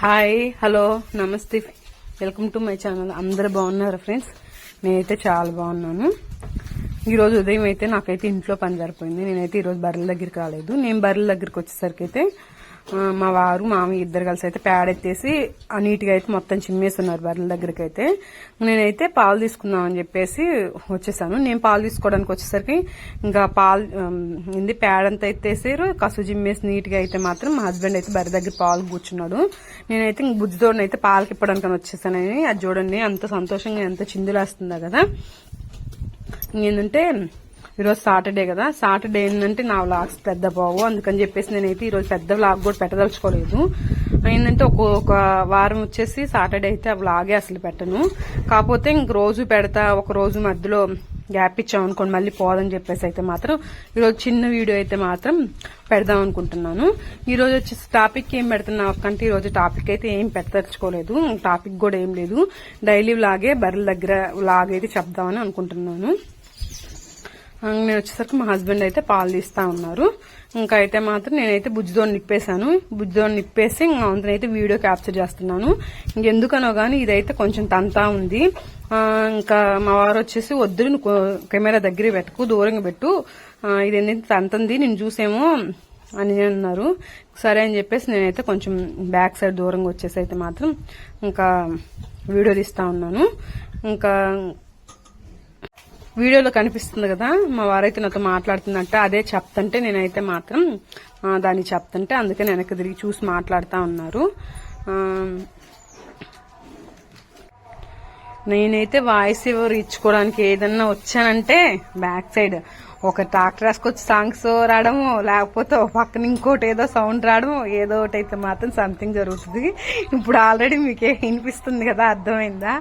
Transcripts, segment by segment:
Hi hello నమస్తే. Welcome to my channel అందరు బాగున్నారా ఫ్రెండ్స్ నేనైతే చాలా బాగున్నాను. ఈరోజు ఉదయం అయితే నాకైతే ఇంట్లో పని జరిపోయింది నేనైతే ఈరోజు బర్రెల దగ్గరికి రాలేదు. నేను బర్రెల దగ్గరికి వచ్చేసరికి అయితే మా వారు మామి ఇద్దరు కలిసి అయితే ప్యాడ్ ఎత్తేసి నీట్గా అయితే మొత్తం చిమ్మేస్తున్నారు బర్రెల దగ్గరికి అయితే నేనైతే పాలు తీసుకుందాం అని చెప్పేసి వచ్చేసాను. నేను పాలు తీసుకోవడానికి వచ్చేసరికి ఇంకా పాలు ఆమ్, ఇది ప్యాడ్ అంతా ఎత్తేసారు. కసు చిమ్మేసి నీట్గా అయితే మాత్రం మా హస్బెండ్ అయితే బర్రె దగ్గర పాలు కూర్చున్నాడు. నేనైతే ఇంక బుజ్జితోడిని అయితే పాలకి ఇప్పడానికి వచ్చేసానని అది చూడండి అంత సంతోషంగా ఎంత చిందులేస్తుందా కదా. ఏంటంటే ఈరోజు సాటర్డే కదా. సాటర్డే ఏంటంటే నా వ్లాగ్స్ పెద్ద బావు. అందుకని చెప్పేసి నేనైతే ఈరోజు పెద్ద వ్లాగ్ కూడా పెట్టదలుచుకోలేదు. ఏంటంటే ఒక్కొక్క ఒక వారం వచ్చేసి సాటర్డే అయితే ఆ వ్లాగే అసలు పెట్టను. కాకపోతే ఇంక రోజు పెడతా ఒక రోజు మధ్యలో గ్యాప్ ఇచ్చాం అనుకోండి మళ్ళీ పోదని చెప్పేసి అయితే మాత్రం ఈరోజు చిన్న వీడియో అయితే మాత్రం పెడదాం అనుకుంటున్నాను. ఈరోజు వచ్చేసి టాపిక్ ఏం పెడుతున్నా ఒక్కంటే ఈరోజు టాపిక్ అయితే ఏం పెట్టదలుచుకోలేదు. టాపిక్ కూడా ఏం లేదు. డైలీ వ్లాగే బర్రెల దగ్గర వ్లాగ్ అయితే చెప్దామని అనుకుంటున్నాను. నేను వచ్చేసరికి మా హస్బెండ్ అయితే పాలు తీస్తా ఉన్నారు. ఇంకా అయితే మాత్రం నేనైతే బుజ్జితో నిప్పేశాను. బుజ్జితో నిప్పేసి ఇంకా అంతనైతే వీడియో క్యాప్చర్ చేస్తున్నాను. ఇంకెందుకనో కానీ ఇదైతే కొంచెం తంతా ఉంది. ఇంకా మా వారు వచ్చేసి వద్దు నువ్వు కెమెరా దగ్గర పెట్టుకు దూరంగా పెట్టు. ఇది ఏంటంటే తంతంది నేను చూసేమో అని అన్నారు. సరే అని చెప్పేసి నేనైతే కొంచెం బ్యాక్ సైడ్ దూరంగా వచ్చేసి అయితే మాత్రం ఇంకా వీడియో తీస్తా ఉన్నాను. ఇంకా వీడియోలో కనిపిస్తుంది కదా మా వారైతే నాతో మాట్లాడుతుందంట అదే చెప్తుంటే నేనైతే మాత్రం దాన్ని చెప్తుంటే అందుకే వెనక్కి తిరిగి చూసి మాట్లాడుతూ ఉన్నారు. నేనైతే వాయిస్ ఇవ్వరు ఇచ్చుకోవడానికి ఏదన్నా వచ్చానంటే బ్యాక్ సైడ్ ఒక ట్రాక్టర్ రాసుకొచ్చి సాంగ్స్ రావడము లేకపోతే ఒక పక్కన ఇంకోటి ఏదో సౌండ్ రావడము ఏదో ఒకటి అయితే మాత్రం సంథింగ్ జరుగుతుంది. ఇప్పుడు ఆల్రెడీ మీకే వినిపిస్తుంది కదా అర్థమైందా?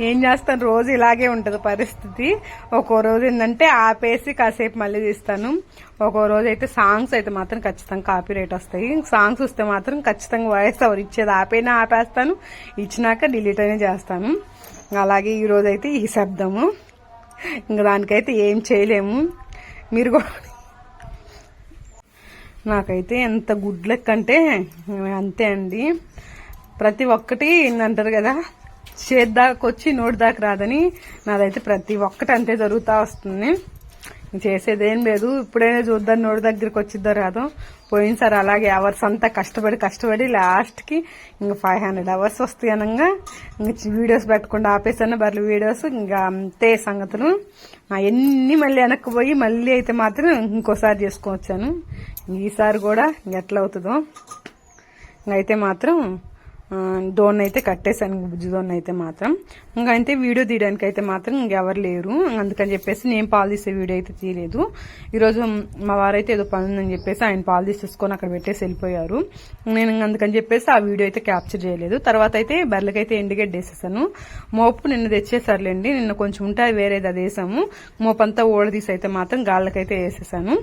ఏం చేస్తాను? రోజు ఇలాగే ఉంటుంది పరిస్థితి. ఒక్కో రోజు ఏంటంటే ఆపేసి కాసేపు మళ్ళీ తీస్తాను. ఒక్కో రోజు అయితే సాంగ్స్ అయితే మాత్రం ఖచ్చితంగా కాపీ రేట్ వస్తాయి. సాంగ్స్ వస్తే మాత్రం ఖచ్చితంగా వాయిస్ ఎవరు ఇచ్చేది ఆపైనా ఆపేస్తాను. ఇచ్చినాక డిలీట్ అయినా చేస్తాను. అలాగే ఈ ఈ శబ్దము. ఇంకా దానికైతే ఏం చేయలేము. మీరు కూడా. నాకైతే ఎంత గుడ్ లెక్ అంటే అంతే అండి. ప్రతి ఒక్కటి అంటారు కదా చేద్దాకొచ్చి వచ్చి నోటి దాకా రాదని నాదైతే ప్రతి ఒక్కటి అంతే జరుగుతూ వస్తుంది. చేసేదేం లేదు. ఇప్పుడైనా చూద్దాం నోటి దగ్గరికి వచ్చిద్దో రాదో. పోయినసారి అలాగే అవర్స్ అంతా కష్టపడి కష్టపడి లాస్ట్కి ఇంకా ఫైవ్ హండ్రెడ్ అవర్స్ వస్తాయి అనగా ఇంక వీడియోస్ పెట్టకుండా ఆపేసాను బర్రెల వీడియోస్ ఇంకా అంతే సంగతులు. అవన్నీ మళ్ళీ వెనక్కిపోయి మళ్ళీ అయితే మాత్రం ఇంకోసారి చేసుకోవచ్చాను ఈసారి కూడా ఎట్లా అవుతుందో. అయితే మాత్రం దోన్ అయితే కట్టేశాను బుజ్జి దోన్ అయితే మాత్రం. ఇంకా అయితే వీడియో తీయడానికి అయితే మాత్రం ఇంకెవరు లేరు. అందుకని చెప్పేసి నేను పాలు తీసే వీడియో అయితే తీయలేదు. ఈరోజు మా వారైతే ఏదో పని ఉందని చెప్పేసి ఆయన పాలు తీసేసుకొని అక్కడ పెట్టేసి వెళ్ళిపోయారు. నేను అందుకని చెప్పేసి ఆ వీడియో అయితే క్యాప్చర్ చేయలేదు. తర్వాత అయితే బర్రెలకైతే ఎండుగడ్డ వేసేసాను మోపు నిన్న తెచ్చేసారులేండి. నిన్న కొంచెం ఉంటాయి అది వేరేది అది వేసాము మోపు అంతా ఓడదీసి అయితే మాత్రం గాళ్ళకైతే వేసేసాను.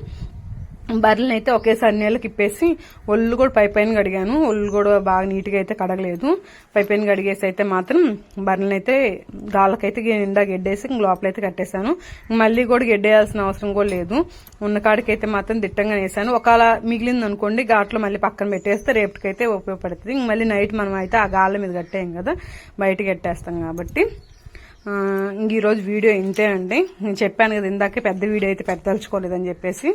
బర్రెలను అయితే ఒకేసారి నీళ్ళకి ఇప్పేసి ఒళ్ళు కూడా పై పైన కడిగాను. ఒళ్ళు కూడా బాగా నీట్గా అయితే కడగలేదు. పై పైన కడిగేసి అయితే మాత్రం బర్రెలను అయితే గాళ్ళకైతే నిండా గెడ్డేసి ఇంక లోపలైతే కట్టేశాను. మళ్ళీ కూడా గెడ్డేయాల్సిన అవసరం కూడా లేదు. ఉన్న కాడికైతే మాత్రం దిట్టంగా వేసాను. ఒకవేళ మిగిలింది అనుకోండి ఘాట్లో మళ్ళీ పక్కన పెట్టేస్తే రేపటికైతే ఉపయోగపడుతుంది. మళ్ళీ నైట్ మనం అయితే ఆ గాళ్ళ మీద కట్టేయం కదా బయటకి కట్టేస్తాం కాబట్టి. ఇంక ఈరోజు వీడియో ఇంతేనండి నేను చెప్పాను కదా ఇందాకే పెద్ద వీడియో అయితే పెట్టదలుచుకోలేదని చెప్పేసి.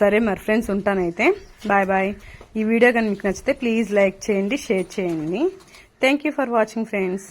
సరే మరి ఫ్రెండ్స్ ఉంటానైతే. బాయ్ బాయ్ ఈ వీడియో కానీ మీకు నచ్చితే ప్లీజ్ లైక్ చేయండి షేర్ చేయండి. Thank you for watching friends